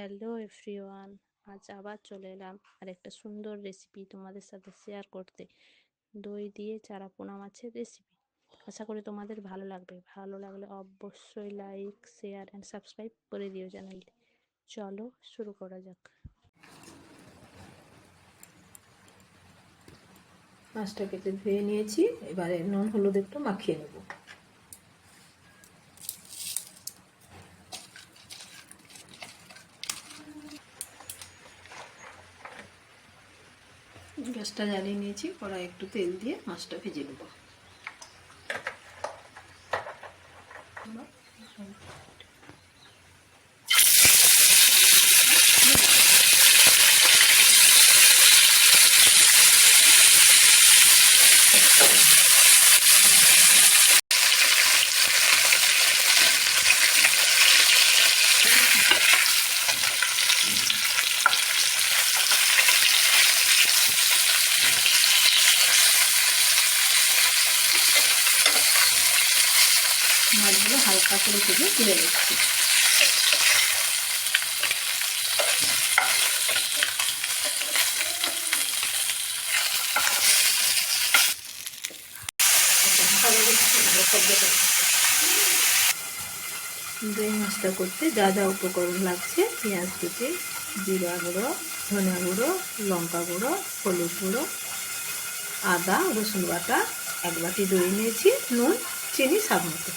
Hello everyone আজ আবার চলে এলাম আর একটা সুন্দর রেসিপি তোমাদের সাথে শেয়ার করতে। দই দিয়ে চারা পোনা মাছের রেসিপি আশা করি তোমাদের ভালো লাগবে। ভালো লাগলে অবশ্যই লাইক শেয়ার অ্যান্ড সাবস্ক্রাইব করে দিও চ্যানেলটি চলো শুরু করা যাক। মাছটা কেটে ধুয়ে নিয়েছি, এবারে নুন, হলুদ একটু মাখিয়ে নেব। গ্যাসটা জ্বালিয়ে নিয়েছি কড়াই একটু তেল দিয়ে মাছটা ভেজে নেব। মাছগুলো হালকা করে তুলে তুলে নিচ্ছি। দই মাছটা করতে যা যা উপকরণ লাগছে, পেঁয়াজ কুচি, জিরা গুঁড়ো ধনে গুঁড়ো, লঙ্কা গুঁড়ো, হলুদ গুঁড়ো, আদা, রসুন বাটা এক বাটি দই নিয়েছি, নুন, চিনি, স্বাদ মতো।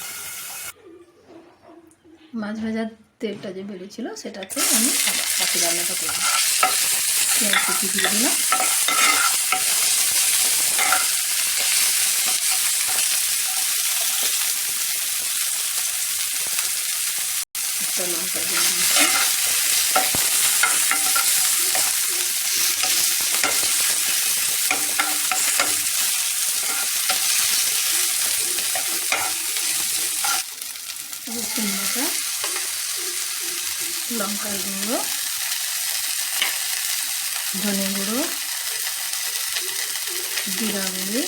মাছ ভাজার তেলটা যে বেরিয়েছিল, সেটাতে আমি আবার বাকি রান্নাটা করব। পেঁয়াজ কুচি দিয়ে দিলাম। একটা লঙ্কা দিয়ে দিচ্ছি রসুন লঙ্কার গুঁড়ো ধনে গুঁড়ো, জিরা গুঁড়ি,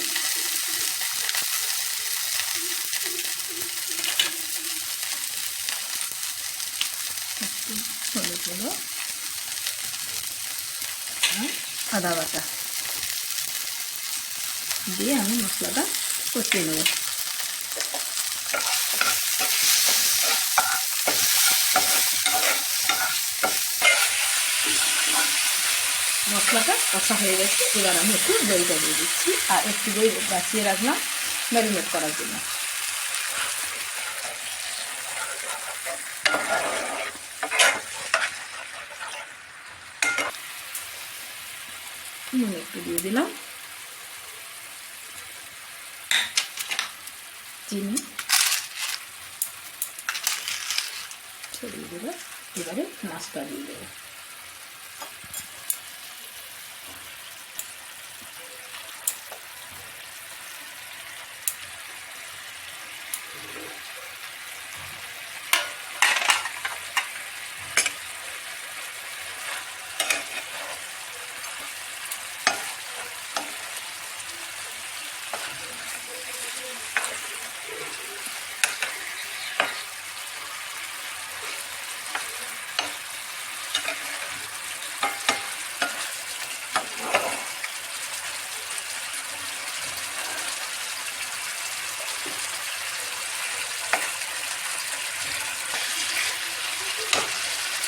একটু হলুদ গুঁড়ো আদা বাটা দিয়ে আমি মশলাটা কষিয়ে নেব। মশলাটা কষা হয়ে গেছে। এবার আমি একটু দইটা দিয়ে দিচ্ছি আর একটু দই বাঁচিয়ে রাখলাম ম্যারিনেট করার জন্য। একটু দিয়ে দিলাম। চিনি। ছড়িয়ে দেবো। এবারে মাছটা দিয়ে দেবো।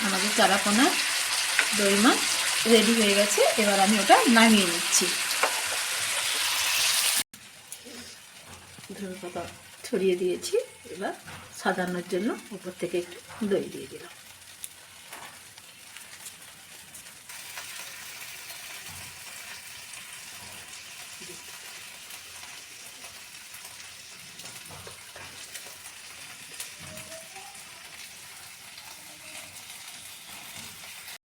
আমাদের চারাপোনা দই মাছ রেডি হয়ে গেছে। এবার আমি ওটা নামিয়ে নিচ্ছি। ধনে ছড়িয়ে দিয়েছি। এবার সাজানোর জন্য উপর থেকে একটু দই দিয়ে দিলাম।